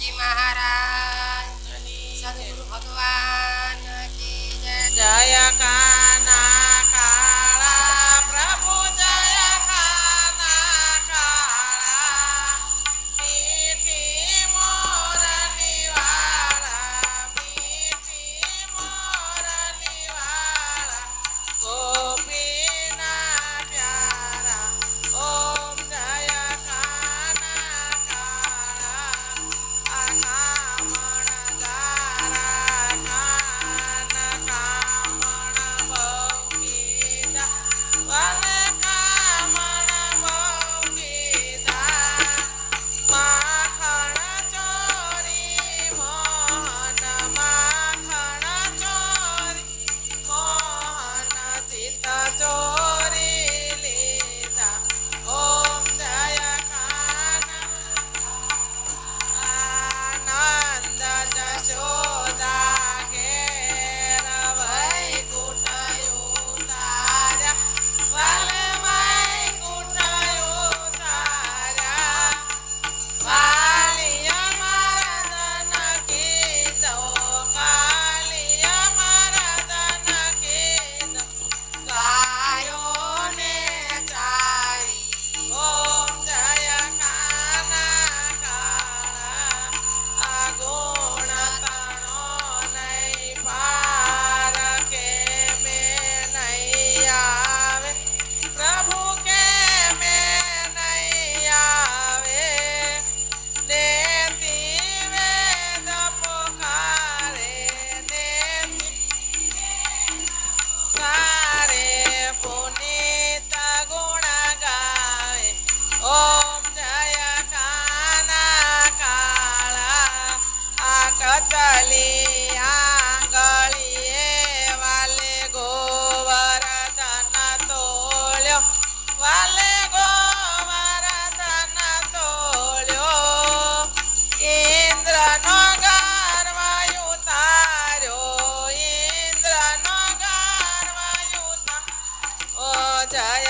લાલ કી રામદેવજી મહારાજ বাঁচায়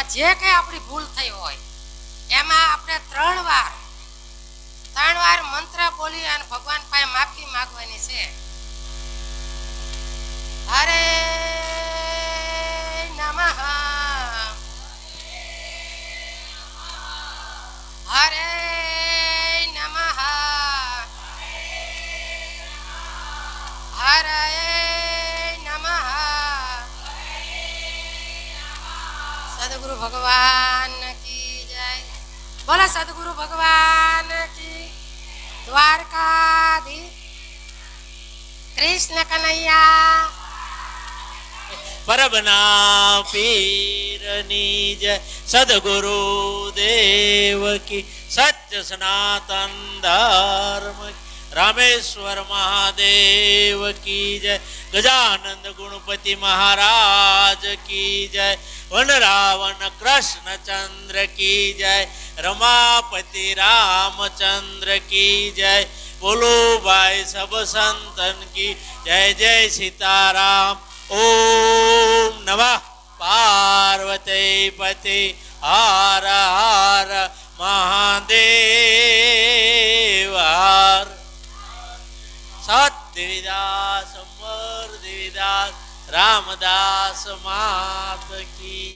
જીવનમાં જે કંઈ આપણી ભૂલ થઈ હોય, એમાં આપણે ત્રણ વાર ત્રણ વાર મંત્ર બોલી અને ભગવાન પાસે માફી માગવાની છે. હરે નમઃ. હરે સબના પીરની જય સદગુરુ દેવ કી સત્ય સનાતન ધર્મ રામેશ્વર મહાદેવ કી જય ગજાનંદ ગુણપતિ મહારાજ કી જય વનરાવન કૃષ્ણ ચંદ્ર કી જય રમાપતિ રામચંદ્ર કી જય બોલો ભાઈ સબ સંતન કી જય જય સીતારામ ઓમ નમઃ. પાર્વતી પતિ હાર હાર મહાદેવ. હાર સત દેવીદાસ અમર રામદાસ માત કી.